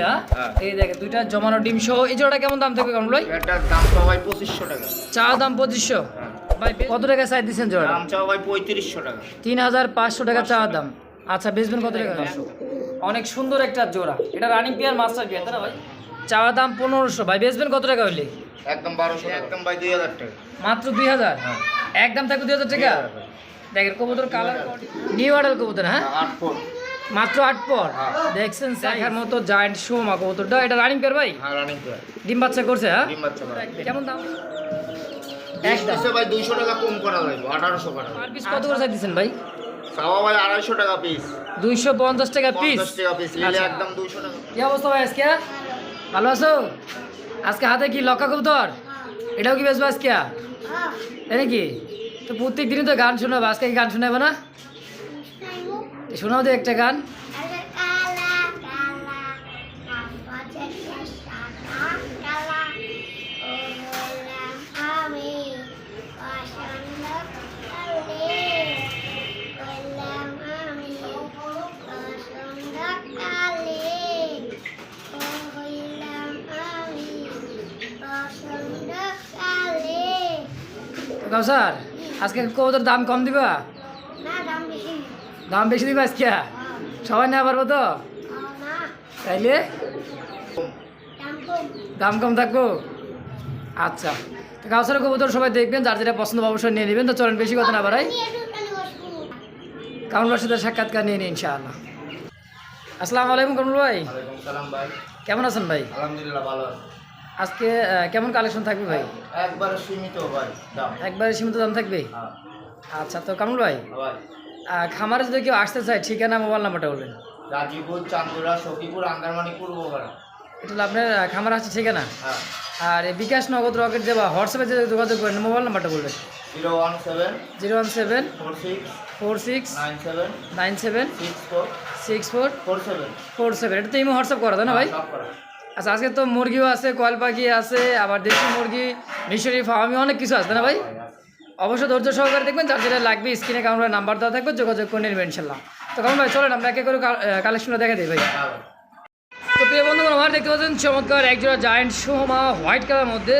হ্যাঁ? এই দেখে দুইটা জমানো ডিম সহ। এই জোড়াটা কেমন দাম থাকবে কামড় ভাই? এটার দাম চাও ভাই পঁচিশশো টাকা। চা দাম পঁচিশশো? ভাই কত টাকা চাই দিচ্ছেন জোড়া দাম চাও ভাই পঁয়ত্রিশশো টাকা। তিন হাজার পাঁচশো টাকা চা দাম। আচ্ছা বেচবেন কত টাকা? অনেক সুন্দর একটা জোড়া। এটা রানিং পেয়ার মাস্টার পেয়ার তাই না ভাই? চা দাম পনেরোশো। ভাই বেচবেন কত টাকা হইলে? একদম বারোশো একদম ভাই দুই হাজার টাকা। মাত্র দুই হাজার? হ্যাঁ। একদম থাকবে দুই হাজার টাকা? দেখেন কবুতর কালার নিউ অর্ডার কবুতর হ্যাঁ? আট মাত্র আট পর। হ্যাঁ। দেখছেন দেখার মতো জায়েন্ট শোমা কবুতরটা এটা রানিং পেয়ার ভাই? হ্যাঁ রানিং প্লেয়ার ডিম বাচ্চা করছে হ্যাঁ? ডিম বাচ্চা কেমন দাম? এক ভাই দুইশো টাকা কম করা যাবে আঠারোশো টাকা পার পিস কত করে দিচ্ছেন ভাই? চাওয়া ভাই আড়াইশো টাকা পিস দুইশো পঞ্চাশ টাকা পিস পঞ্চাশ টাকা পিস নিলে আচ্ছা। একদম দুইশো টাকা। কি অবস্থা ভাই আজকে? ভালো আছো? আজকে হাতে কি লক্কা কবুতর? এটাও কি বেসবো আজকে? হ্যাঁ তাই নাকি তো প্রত্যেক দিনই তো গান শোনাবো আজকে কি গান শোনাবো না? শোনাও তো একটা গান। কৌসার আজকে কবুতর দাম কম দিবা? দাম বেশি দিবে আজকে? সবাই নেওয়া পারব তো? তাইলে? দাম কম। থাকব? আচ্ছা। তো কাউসারের কবুতর সবাই দেখবেন যার যেটা পছন্দ অবশ্যই নিয়ে নেবেন। তো চলেন বেশি কথা না বাড়াই। দোকানে সাথে সাক্ষাৎকার নিয়ে নিই ইনশাআল্লাহ। আসসালামু আলাইকুম কামরুল ভাই। ওয়ালাইকুম সালাম ভাই। কেমন আছেন ভাই? আলহামদুলিল্লাহ ভালো আছে। আজকে কেমন কালেকশন থাকবে ভাই? একবারে সীমিত ভাই দাম। একবারে সীমিত দাম থাকবে? হ্যাঁ। আচ্ছা তো কামরুল ভাই। খামারে যদি কেউ আসতে চায় ঠিকানা মোবাইল নাম্বারটা বলবেন। গাজীপুর চান্দুরা সখীপুর আন্দারমানি পূর্বপাড়া এটা হলো আপনার খামার আছে ঠিকানা? হ্যাঁ। আর বিকাশ নগদ রকেট যে বা হোয়াটসঅ্যাপে যে যোগাযোগ করেন মোবাইল নাম্বারটা বলবেন। Zero one seven zero one seven four six four six nine seven nine seven six four six four four seven. Four seven. এটা তো ইমো হোয়াটসঅ্যাপ করা না ভাই? আচ্ছা আজকে তো মুরগিও আছে কয়েল পাখি আছে আবার দেশি মুরগি মিশরি ফার্মি অনেক কিছু আছে না ভাই? অবশ্যই ধৈর্য সহকারে দেখবেন যার যেটা লাগবে স্ক্রিনে কাউন্টার নাম্বার দেওয়া থাকবে, যোগাযোগ করে নেবেন ইনশাল্লাহ। তো কারণ ভাই, চলেন আমরা একে করে কালেকশনটা দেখে দিই তো প্রিয় বন্ধুগণ, আমার দেখতে পাচ্ছেন চমৎকার একজোড়া জায়েন্ট শোমা হোয়াইট কালার মধ্যে।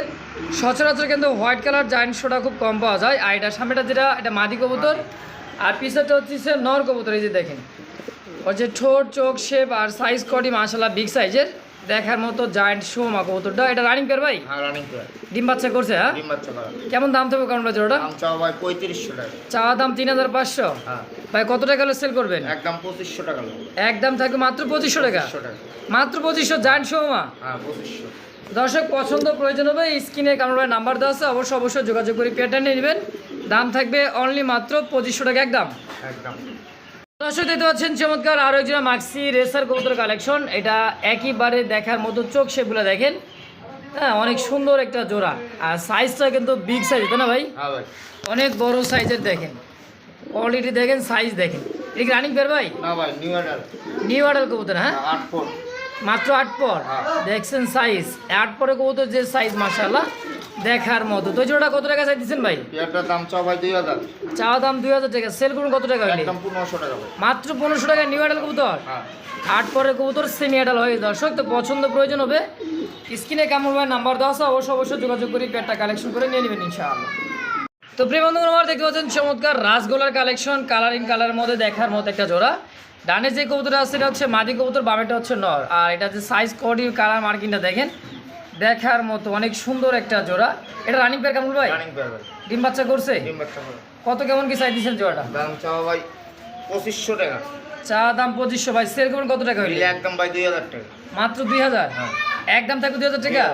সচরাচর কিন্তু হোয়াইট কালার জায়েন্ট শোটা খুব কম পাওয়া যায়। আর এটা সামনেটা যেটা, এটা মাদি কবুতর। আর পিছারটা হচ্ছে নর কবুতর, এই যে দেখেন। ওর যে ঠোঁট, চোখ শেপ আর সাইজ কটি মাসাল্লাহ বিগ সাইজের দেখার মতো জায়েন্ট শোমা কবুতরটা এটা রানিং পেয়ার ভাই? হ্যাঁ রানিং প্লেয়ার ডিম বাচ্চা করছে হ্যাঁ? ডিম বাচ্চা কেমন দাম থাকবে কারণ জোড়াটা? দাম চাও ভাই পঁয়ত্রিশশো টাকা। চাওয়া দাম তিন হাজার পাঁচশো। হ্যাঁ। ভাই কত টাকা হলে সেল করবেন? একদম পঁচিশশো টাকা লাগবে একদম থাকবে মাত্র পঁচিশশো টাকা? পঁচিশশো টাকা। মাত্র পঁচিশশো জায়েন্ট শোমা হ্যাঁ পঁচিশশো। দর্শক পছন্দ প্রয়োজন হবে স্ক্রিনে কামড়ের নাম্বার দেওয়া আছে অবশ্যই অবশ্যই যোগাযোগ করে পেয়ারটা নিয়ে নেবেন। দাম থাকবে অনলি মাত্র পঁচিশশো টাকা একদম। একদম। দর্শক দেখতে পাচ্ছেন চমৎকার আরও একজন মাক্সি রেসার কবুতর কালেকশন এটা একইবারে দেখার মতো চোখ সেগুলো দেখেন। হ্যাঁ অনেক সুন্দর একটা জোড়া। আর সাইজটা কিন্তু বিগ সাইজ তাই না ভাই? হ্যাঁ অনেক বড় সাইজের দেখেন। কোয়ালিটি দেখেন সাইজ দেখেন। এটা রানিং পেয়ার ভাই? ভাই নিউ অর্ডার নিউ অর্ডার কবুতর হ্যাঁ? ফোর মাত্র আট পর। দেখছেন সাইজ আট পরে কবুতর যে সাইজ মাসাল্লাহ দেখার মতো। তো জোড়া কত টাকা চাই দিচ্ছেন ভাই? পেয়ারটার দাম চাও ভাই দুই হাজার। চাওয়া দাম দুই হাজার টাকা। সেল করুন কত টাকা একদম পনেরোশো টাকা ভাই। মাত্র পনেরোশো টাকা নিউ অ্যাডাল কবুতর? হ্যাঁ। আট পরে কবুতর সেমি অ্যাডাল হয়ে দর্শক তো পছন্দ প্রয়োজন হবে। স্ক্রিনে কেমন ভাই নাম্বার দেওয়া আছে অবশ্যই অবশ্যই যোগাযোগ করে পেটটা কালেকশন করে নিয়ে নেবেন ইনশাআল্লাহ। তো প্রিয় বন্ধু আমার দেখতে পাচ্ছেন চমৎকার রাসগোলার কালেকশন কালারিং কালারের মধ্যে দেখার মতো একটা জোড়া। ডানে যে কবুতর আছে সেটা হচ্ছে মাদি কবুতর বামেটা হচ্ছে নর। আর এটা যে সাইজ কডি কালার মার্কিংটা দেখেন দেখার মতো অনেক সুন্দর একটা জোড়া। এটা রানিং পেয়ার কেমন ভাই? ডিম বাচ্চা করছে? কত কেমন কি চাই দিচ্ছেন জোড়াটা? দাম চাও ভাই পঁচিশশো টাকা। চা দাম পঁচিশশো। ভাই সেল করুন কত টাকা হইলে? একদম ভাই দুই হাজার টাকা। মাত্র দুই হাজার? হ্যাঁ। একদম থাকবে দুই হাজার টাকা?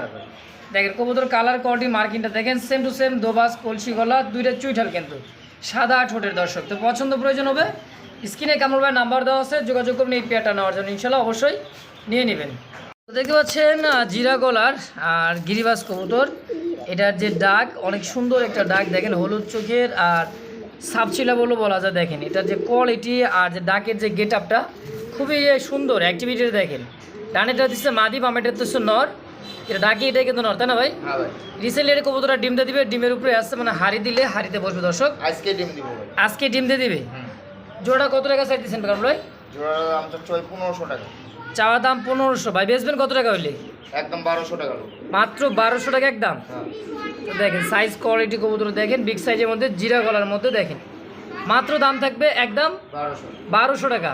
দেখেন কবুতর কালার কোয়ালিটি মার্কিংটা দেখেন সেম টু সেম দোবাস কলসি গলা দুইটা চুইঠাল কিন্তু। সাদা ঠোঁটের দর্শক। তো পছন্দ প্রয়োজন হবে? স্ক্রিনে কামড় ভাই নাম্বার দেওয়া আছে যোগাযোগ করুন এই পেয়ারটা নেওয়ার জন্য। ইনশাল্লাহ অবশ্যই নিয়ে নেবেন। দেখতে পাচ্ছেন জিরা গলার আর গিরিবাস কবুতর। এটার যে ডাক অনেক সুন্দর একটা ডাক দেখেন হলুদ চোখের আর সাপচিলা বলে বলা যায় দেখেন। এটার যে কোয়ালিটি আর যে ডাকের যে গেট আপটা খুবই সুন্দর। অ্যাক্টিভিটি দেখেন। ডানেটা দিচ্ছে মাদি বামেটা দিচ্ছে নর। এটা ডাকি এটাই কিন্তু নর তাই না ভাই? রিসেন্টলি এটা কবুতরা ডিম দিয়ে দিবে ডিমের উপরে আসছে মানে হাড়ি দিলে হাড়িতে বসবে দর্শক। আজকে ডিম দিব আজকে ডিম দিয়ে দিবে? জোড়া কত টাকা চাই দিচ্ছেন কারণ ভাই? দাম পনেরোশো টাকা। চাওয়া দাম পনেরোশো। ভাই বেচবেন কত টাকা হইলে? একদম বারোশো টাকা মাত্র বারোশো টাকা একদম? হ্যাঁ। দেখেন সাইজ কোয়ালিটি কবুতর দেখেন বিগ সাইজের মধ্যে জিরা গলার মধ্যে দেখেন। মাত্র দাম থাকবে একদম বারোশো। টাকা।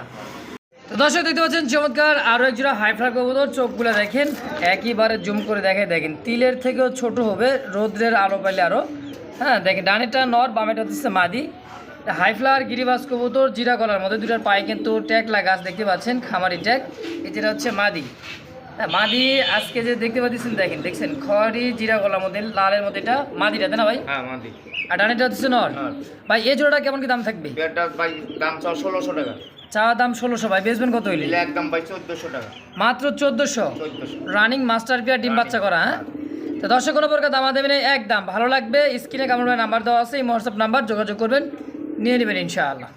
তো দর্শক দেখতে পাচ্ছেন চমৎকার আরও এক জোড়া হাইফ্লার কবুতর চোখগুলো দেখেন একইবারে জুম করে দেখে দেখেন তিলের থেকেও ছোট হবে রোদ্রের আলো পাইলে আরও। হ্যাঁ দেখেন ডানেরটা নর বামেটা হচ্ছে মাদি। হাইফ্লার গিরিবাস কবুতর জিরা গলার মধ্যে দুটার পায়ে কিন্তু ট্যাগ লাগা আছে দেখতে পাচ্ছেন খামারি ট্যাগ। এই যেটা হচ্ছে মাদি। হ্যাঁ মাদি আজকে যে দেখতে পাচ্ছেন দেখেন দেখছেন খড়ি জিরা গলার মধ্যে লালের মধ্যে এটা মাদিটা তাই না ভাই? হ্যাঁ মাদি। আর ডানেরটা হচ্ছে নর। ভাই এই জোড়াটা কেমন কি দাম থাকবে? পেয়ারটা ভাই দাম চাও ষোলোশো টাকা। চাওয়া দাম ষোলোশো ভাই বেচবেন কত হইলে? একদম ভাই চোদ্দোশো টাকা। মাত্র চোদ্দোশো? রানিং মাস্টার পিয়ার ডিম বাচ্চা করা হ্যাঁ? তো দর্শক কোনো প্রকার দামা দেবেন এই এক দাম ভালো লাগবে। স্ক্রিনে কেমন নাম্বার দেওয়া আছে এই হোয়াটসঅ্যাপ নাম্বার যোগাযোগ করবেন। নিয়ে নেবেন ইনশাআল্লাহ।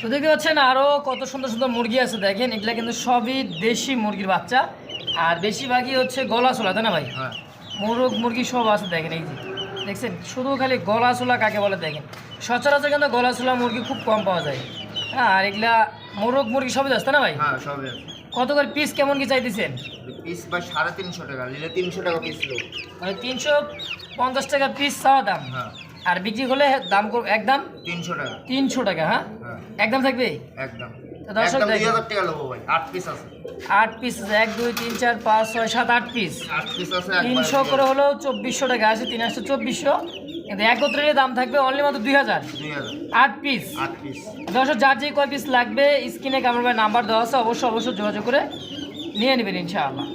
তো দেখতে পাচ্ছেন আরও কত সুন্দর সুন্দর মুরগি আছে দেখেন এগুলা কিন্তু সবই দেশি মুরগির বাচ্চা। আর বেশিরভাগই হচ্ছে গলা ছোলা তাই না ভাই? হ্যাঁ। মোরগ মুরগি সব আছে দেখেন এই যে। দেখছেন শুধু খালি গলা ছোলা কাকে বলে দেখেন। সচরাচর কিন্তু গলা চোলা মুরগি খুব কম পাওয়া যায়। হ্যাঁ আর এগুলা মোরগ মুরগি সবই আছে না ভাই? হ্যাঁ কত করে পিস কেমন কি চাইতেছেন? পিস ভাই সাড়ে তিনশো টাকা নিলে তিনশো টাকা পিস মানে তিনশো পঞ্চাশ টাকা পিস চাওয়া দাম। হ্যাঁ। আর বিক্রি করলে দাম করব একদম তিনশো টাকা। তিনশো টাকা হ্যাঁ? হ্যাঁ। একদম থাকবে? একদম। দর্শক আট পিস আছে। এক দুই তিন চার পাঁচ ছয় সাত আট পিস তিনশো করে চব্বিশশো টাকা আছে তিন আসছে চব্বিশশো। কিন্তু একত্রের দাম থাকবে অনলি মাত্র দুই হাজার। আট পিস আট পিস দর্শক যার যে কয় পিস লাগবে স্ক্রিনে নাম্বার দেওয়া আছে অবশ্যই অবশ্যই যোগাযোগ করে নিয়ে নেবেন ইনশাআল্লাহ।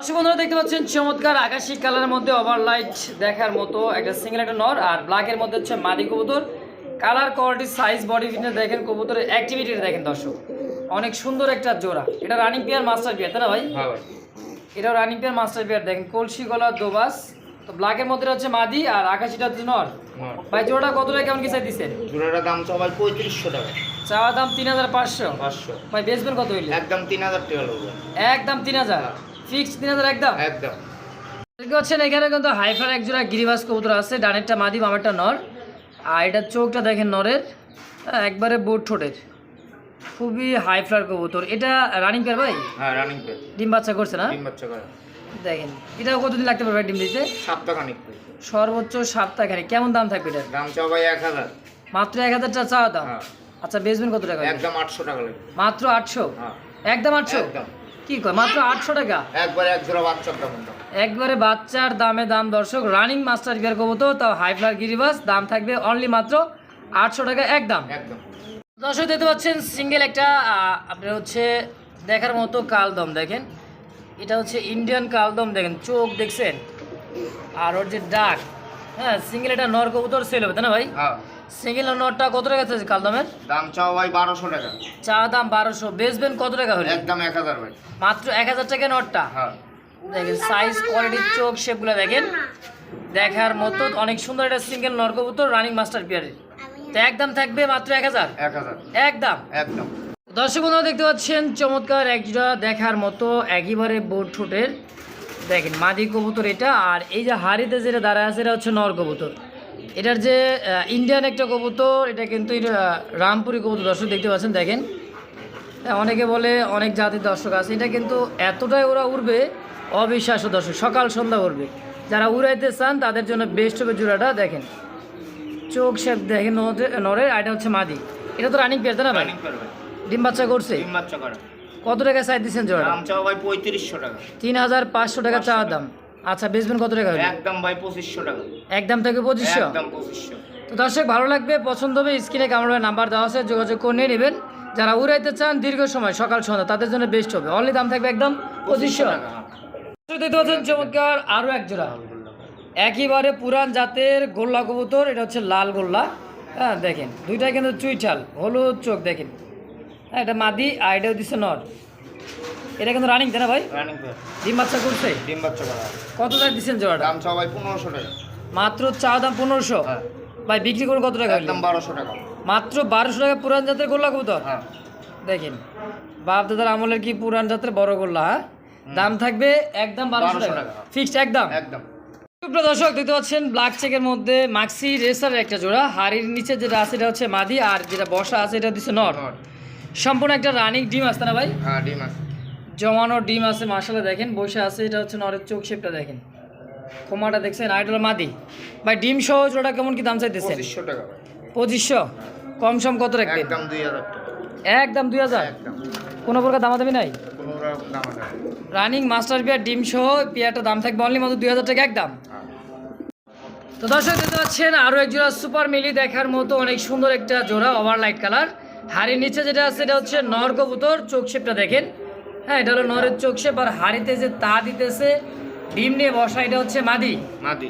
বন্ধুরা দেখতে পাচ্ছেন চমৎকার আকাশি কালারের মধ্যে ওভারলাইট দেখার মতো একটা সিঙ্গেল একটা নর আর ব্ল্যাকের মধ্যে হচ্ছে মাদি কবুতর। Colour quality size body fitness দেখেন কবুতরের অ্যাক্টিভিটিটা দেখেন দর্শক। অনেক সুন্দর একটা জোড়া। এটা রানিং পেয়ার মাস্টার পেয়ার তাই না ভাই? হ্যাঁ এটাও রানিং পেয়ার মাস্টার পেয়ার দেখেন কলসি গলা দোবাস। তো ব্ল্যাকের মধ্যে হচ্ছে মাদি আর আকাশিটা হচ্ছে নর। হ্যাঁ ভাই জোড়া কত টাকা কেমন কি চাই দিচ্ছেন? জোড়াটার দাম সবাই পঁয়ত্রিশশো টাকা। চাওয়া দাম তিন হাজার পাঁচশো। পাঁচশো। ভাই বেচবেন কত হইলে? একদম তিন হাজার টাকা একদম তিন হাজার। ফিক্স তিন হাজার একদম? একদম। দেখতে এখানে কিন্তু হাইফার এক জোড়া গিরিবাস কবুতর আছে ডানেরটা মাদি বামেরটা নর। আর এটার চোখটা দেখেন নরের হ্যাঁ, একবারে বোট ঠোঁটের। খুবই হাইফ্লার কবুতর। এটা রানিং পেয়ার ভাই? হ্যাঁ রানিং পেয়ার ডিম বাচ্চা করছে না? তিন বাচ্চা করে। দেখেন এটা কতদিন লাগতে পারবে ডিম দিতে? সপ্তাহখানিক সর্বোচ্চ সপ্তাহখানে কেমন দাম থাকবে এটার? দাম চাও ভাই এক হাজার। মাত্র এক হাজার টাকা চাওয়া দাম? হ্যাঁ। আচ্ছা বেচবেন কত টাকা একদম আটশো টাকা মাত্র আটশো? হ্যাঁ। একদম আটশো? একদম। কি কয়? মাত্র আটশো টাকা? একবারে এক জোড়া বাচ্চার দাম একবারে বাচ্চার দামে দাম দর্শক রানিং মাস্টার বিয়ার কবুতর তাও হাইফ্লার গিরিবাস দাম থাকবে অনলি মাত্র আটশো টাকা একদম। একদম। দর্শক দেখতে পাচ্ছেন সিঙ্গেল একটা আহ, আপনার হচ্ছে দেখার মতো কালদম দেখেন। এটা হচ্ছে ইন্ডিয়ান কালদম দেখেন চোখ দেখছেন? আর ওর যে ডাক হ্যাঁ সিঙ্গেল একটা নর কবুতর সেল হবে তাই না ভাই? হ্যাঁ। সিঙ্গেল নরটা কত টাকা আছে কালদমের দাম চাও ভাই বারোশো টাকা। চা দাম বারোশো। বেচবেন কত টাকা হলে? একদম এক হাজার ভাই। মাত্র এক হাজার টাকা নটটা? হ্যাঁ। দেখেন সাইজ কোয়ালিটির চোখ শেপগুলো দেখেন। দেখার মতো অনেক সুন্দর একটা সিঙ্গেল নরকবুতর রানিং মাস্টার পিয়ারের তো একদম থাকবে মাত্র এক হাজার? এক হাজার। একদম? একদম। দর্শক বন্ধুরা দেখতে পাচ্ছেন চমৎকার একজোড়া দেখার মতো একেবারে বোট ঠোঁটের। দেখেন মাদি কবুতর এটা আর এই যে হাড়িতে যেটা দাঁড়ায় আছে এটা হচ্ছে নর কবুতর। এটার যে ইন্ডিয়ান একটা কবুতর এটা কিন্তু এটা রামপুরি কবুতর। দর্শক দেখতে পাচ্ছেন দেখেন। হ্যাঁ, অনেকে বলে অনেক জাতির দর্শক আছে। এটা কিন্তু এতটাই ওরা উড়বে অবিশ্বাস্য দর্শক। সকাল সন্ধ্যা উড়বে। যারা উড়াইতে চান তাদের জন্য বেস্ট হবে জোড়াটা দেখেন। চোখ শেপ দেখেন নরের- আর এটা হচ্ছে মাদি। এটা তো রানিং পেয়ার না ভাই? ডিম বাচ্চা করছে? তিন বাচ্চা করে। কত টাকা চাই দিচ্ছেন জোড়া দাম চাও ভাই পঁয়ত্রিশশো টাকা। তিন হাজার পাঁচশো টাকা চাওয়া দাম। আচ্ছা বেচবেন কত টাকা একদম ভাই পঁচিশশো টাকা। একদম থেকে পঁচিশশো? একদম পঁচিশশো। তো দর্শক ভালো লাগবে পছন্দ হবে স্ক্রিনে কামড় নাম্বার দেওয়া আছে যোগাযোগ করে নিয়ে নেবেন। যারা উড়াইতে চান দীর্ঘ সময় সকাল সন্ধ্যা তাদের জন্য বেস্ট হবে। অনলি দাম থাকবে একদম পঁচিশশো। টাকা হ্যাঁ। দেখতে পাচ্ছেন চমৎকার আরও এক জোড়া। একেবারে পুরান জাতের গোল্লা কবুতর এটা হচ্ছে লাল গোল্লা। হ্যাঁ দেখেন দুইটা কিন্তু চুইঠাল হলুদ চোখ দেখেন। হ্যাঁ এটা মাদি আর এটা দিচ্ছে নর। এটা কিন্তু রানিং তাই না ভাই? রানিং ডিম বাচ্চা করছে? ডিম বাচ্চা করা। কত টাকা দিচ্ছেন জোড়াটা? দাম চাও ভাই পনেরোশো টাকা। মাত্র চা দাম পনেরোশো? হ্যাঁ। ভাই বিক্রি করুন কত টাকা? একদম বারোশো টাকা। মাত্র বারোশো টাকা পুরান জাতের গোল্লা কবুতর? হ্যাঁ। দেখেন। বাপ দাদার আমলের কি পুরান জাতের বড় গোল্লা হ্যাঁ? দাম থাকবে একদম বারোশো টাকা। ফিক্সড একদম? একদম। দর্শক দেখতে পাচ্ছেন ব্ল্যাক চেকের মধ্যে মাক্সি রেসারের একটা জোড়া। হাড়ির নিচে যেটা আছে এটা হচ্ছে মাদি আর যেটা বসা আছে এটা দিচ্ছে নর। সম্পূর্ণ একটা রানিং ডিম আসতে না ভাই? হ্যাঁ ডিম আছে। জমানো ডিম আছে মাসালা দেখেন বসে আছে এটা হচ্ছে নরের চোখ শেপটা দেখেন। কোমাটা দেখছেন আইডল মাদি। ভাই ডিম সহ জোড়া কেমন কি দাম চাইতেছেন? পঁচিশশো টাকা পঁচিশশো? কম সম কত রাখবেন? একদম দুই হাজার একদম দুই হাজার? কোনো প্রকার দামাদামি নাই? রানিং মাস্টার বিয়ার ডিম সহ পেয়ারটা দাম থাকবে অনলি মাত্র দুই হাজার টাকা একদম। হ্যাঁ। তো দর্শক দেখতে পাচ্ছেন আরও এক জোড়া সুপার মিলি দেখার মতো অনেক সুন্দর একটা জোড়া ওভার লাইট কালার হাড়ির নিচে যেটা আছে এটা হচ্ছে নর কবুতর চোখ শেপটা দেখেন। হ্যাঁ এটা হলো নরের চোখ শেপ আর হাড়িতে যে তা দিতেছে ডিম নিয়ে বসা এটা হচ্ছে মাদি? মাদি।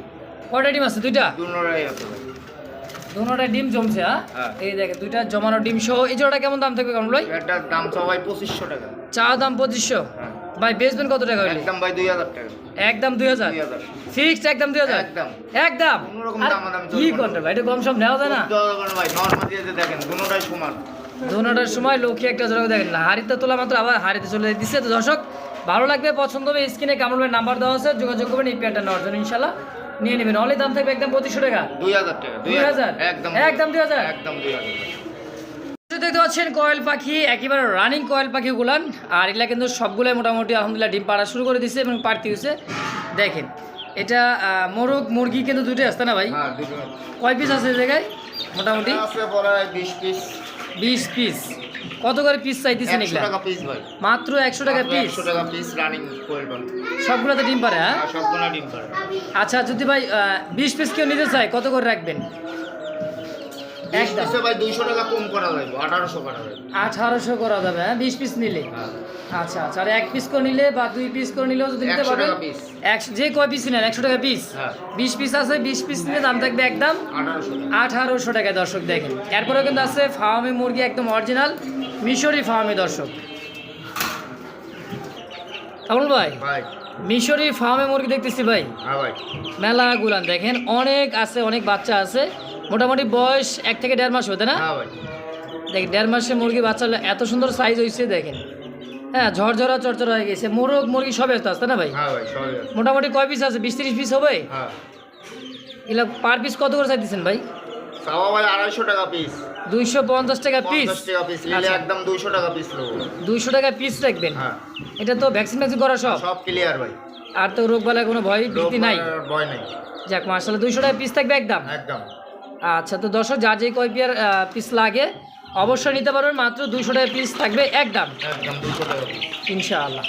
কয়টা ডিম আছে? দুইটা? দুনোরাই আছে ভাই। ডিম জমছে হ্যাঁ? হ্যাঁ। এই দেখেন দুইটা জমানো ডিম সহ এই জোড়াটা কেমন দাম থাকবে কেমন ভাই এটার দাম সবাই পঁচিশশো টাকা। চা দাম পঁচিশশো? হ্যাঁ। ভাই বেচবেন কত টাকা একদম ভাই দুই হাজার টাকা। একদম দুই হাজার? দুই হাজার। ফিক্সড একদম দুই হাজার? একদম। একদম? কোনোরকম আর দামাদামি কি করতে ভাই এটা কম সম নেওয়া যায় না? ভাই নর্মাল দিয়ে দেখেন দুনোটাই সমান। দুটার সময় লক্ষ্মী একটা জোড়া দেখেন। হাড়িতে তোলা মাত্র আবার হাড়িতে চলে দিচ্ছে তো দর্শক ভালো লাগবে পছন্দ হবে স্ক্রিনে কামড় ভাই নাম্বার দেওয়া আছে যোগাযোগ করবেন এই প্যান্টটা নেওয়ার জন্য ইনশাল্লাহ নিয়ে নেবেন। অনলি দাম থাকবে একদম পঁচিশশো টাকা। দুই হাজার টাকা দুই হাজার? একদম একদম দুই হাজার? একদম দুই হাজার। দেখতে পাচ্ছেন কয়েল পাখি একেবারে রানিং কয়েল পাখি গুলান। আর এগুলা কিন্তু সবগুলাই মোটামুটি আলহামদুলিল্লাহ ডিম পাড়া শুরু করে দিছে এবং পাড়তি হয়েছে দেখেন এটা মোরগ মুরগি কিন্তু দুটোই আসতে না ভাই? হ্যাঁ কয় পিস আছে জায়গায়? মোটামুটি? বিশ পিস বিশ পিস কত করে পিস চাইতেছেন এগুলো? 100 টাকা পিস ভাই। মাত্র একশো টাকা পিস একশো টাকা পিস রানিং কোয়েল পান সবগুলোতে ডিম পারে হ্যাঁ? সবগুলো ডিম পারে। আচ্ছা যদি ভাই বিশ পিস কেউ নিতে চায় কত করে রাখবেন? বিশ একদম পিসে ভাই দুইশো টাকা কম করা যাবে আঠারোশো করা যাবে। আঠারোশো করা যাবে হ্যাঁ? বিশ পিস নিলে? হ্যাঁ। আচ্ছা আচ্ছা। আর এক পিস করে নিলে বা দুই পিস করে নিলেও যদি নিতে 100 পারবেন টাকা piece। একশো যে কয় পিস নেন একশো টাকা পিস হ্যাঁ। বিশ পিস আছে বিশ পিস নিলে দাম থাকবে একদম আঠারোশো টাকা। আঠারোশো দর্শক দেখেন। এরপরেও কিন্তু আছে ফার্মি মুরগি একদম অরিজিনাল মিশরি ফার্মি দর্শক। কামরুল ভাই ভাই। মিশরি ফার্মে মুরগি দেখতেছি ভাই। হ্যাঁ ভাই। মেলা গুলান দেখেন অনেক আছে অনেক বাচ্চা আছে। মোটামুটি বয়স এক থেকে দেড় মাস হতে না? দেখ দেড় মাসে মুরগি বাচ্চা হলে এত সুন্দর সাইজ হয়েছে দেখেন। হ্যাঁ ঝরঝরা চরচরা হয়ে গেছে। মোরগ মুরগি সব ব্যস্ত আসতে না ভাই? হ্যাঁ মোটামুটি কয় পিস আছে? বিশ তিরিশ পিস হবে? হ্যাঁ। এগুলো পার পিস কত করে চাইতেছেন ভাই? আড়াইশো টাকা পিস দুইশো পঞ্চাশ টাকা পিস পিস আচ্ছা। একদম দুইশো টাকা পিস দুইশো টাকা পিস রাখবেন? হ্যাঁ। এটা তো ভ্যাকসিন ভ্যাকসিন করা সব? সব ক্লিয়ার ভাই। আর তো রোগ বালায় কোনো ভয় ভীতি নাই? ভয় নাই। যাক মার্শাল দুইশো টাকা পিস থাকবে একদম? একদম। আচ্ছা তো দর্শক যা যে কয় পিয়ার পিস লাগে অবশ্যই নিতে পারবেন। মাত্র দুশো টাকা পিস থাকবে একদম। একদম দুশো টাকা পিস ইনশাআল্লাহ।